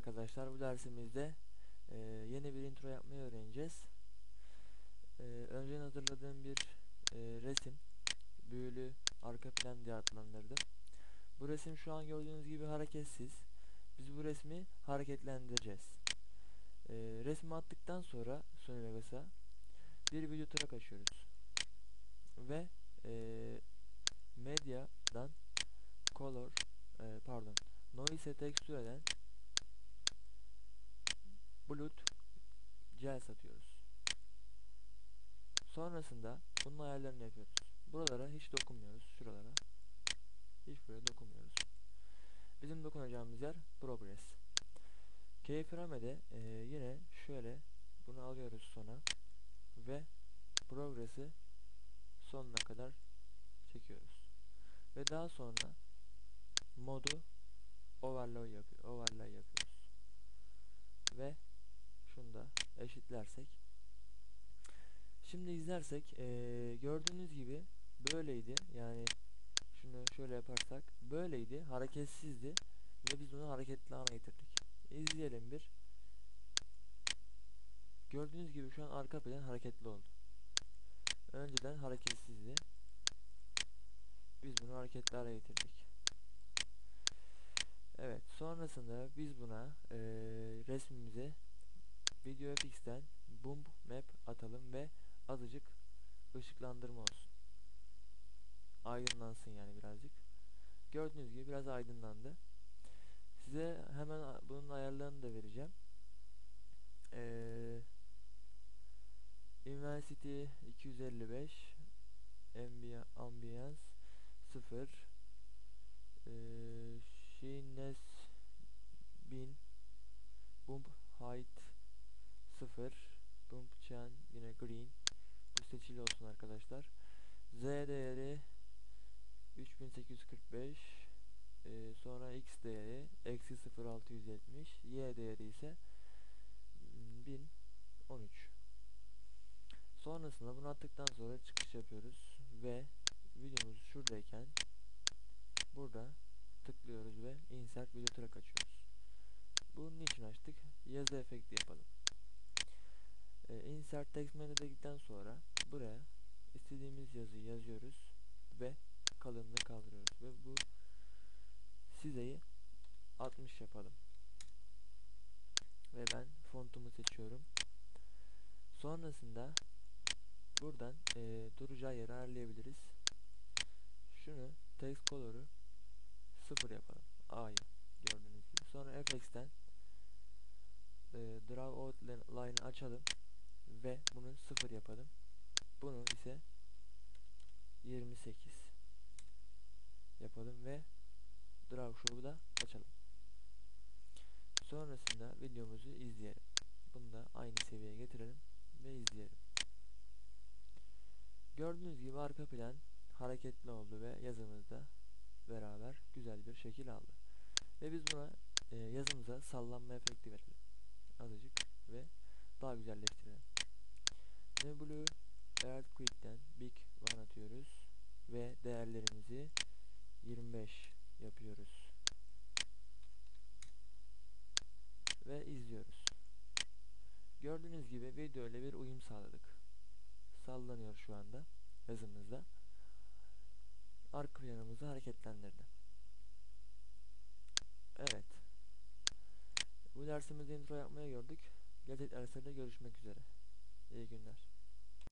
arkadaşlar. Bu dersimizde e, yeni bir intro yapmayı öğreneceğiz. E, önceden hazırladığım bir e, resim, büyülü arka plan diye adlandırdım. Bu resim şu an gördüğünüz gibi hareketsiz. Biz bu resmi hareketlendireceğiz. E, resmi attıktan sonra Sony Vegas'a bir video track açıyoruz. Ve e, medyadan color e, pardon noise tekstüreden gel satıyoruz. Sonrasında bunun ayarlarını yapıyoruz. Buralara hiç dokunmuyoruz. Şuralara. Hiç buraya dokunmuyoruz. Bizim dokunacağımız yer progress. Keyframe'de e, yine şöyle bunu alıyoruz sona ve progress'i sonuna kadar çekiyoruz. Ve daha sonra modu overlay yapıyor, overlay yapıyoruz. Ve şunu da eşitlersek. Şimdi izlersek ee, gördüğünüz gibi böyleydi. Yani şunu şöyle yaparsak böyleydi hareketsizdi ve biz bunu hareketli hale getirdik. İzleyelim bir. Gördüğünüz gibi şu an arka plan hareketli oldu. Önceden hareketsizdi. Biz bunu hareketli hale getirdik. Evet sonrasında biz buna e, resmimize VideoFX'ten Boom Map atalım ve azıcık ışıklandırma olsun. Aydınlansın yani birazcık. Gördüğünüz gibi biraz aydınlandı. Size hemen bunun ayarlarını da vereceğim. Ee, Intensity 255 Ambience 0 ee, Shines 1000 Bump Height 0 Bump Chain yine green bu seçili olsun arkadaşlar Z değeri 3845 ee, sonra X değeri eksi 0670 Y değeri ise 1013 sonrasında bunu attıktan sonra çıkış yapıyoruz ve videomuz şuradayken burada tıklıyoruz ve insert video track açıyoruz. Bunun için açtık? Yazı efekti yapalım. İnsert text menüde dedikten sonra buraya istediğimiz yazıyı yazıyoruz ve kalınlığı kaldırıyoruz ve bu sizeyi 60 yapalım. Ve ben fontumu seçiyorum. Sonrasında buradan e, duracağı yeri ayarlayabiliriz. Şunu text color'u 0 yapalım. A'yı gördüğünüz gibi. Sonra FX'ten e, draw outline açalım ve bunu 0 yapalım. Bunu ise 28 yapalım ve draw show'u da açalım. Sonrasında videomuzu izleyelim. Bunu da aynı seviyeye getirelim ve izleyelim. Gördüğünüz gibi arka plan hareketli oldu ve yazımızda beraber güzel bir şekil aldı. Ve biz buna e, yazımıza sallanma efekti verelim. Azıcık ve daha güzelleştirelim. Nebulu Earthquake'den Big One atıyoruz ve değerlerimizi 25 yapıyoruz. Ve izliyoruz. Gördüğünüz gibi video ile bir uyum sağladık. Sallanıyor şu anda yazımızda arka planımızı hareketlendirdi. Evet. Bu dersimizde intro yapmaya gördük. Gelecek derslerde görüşmek üzere. İyi günler.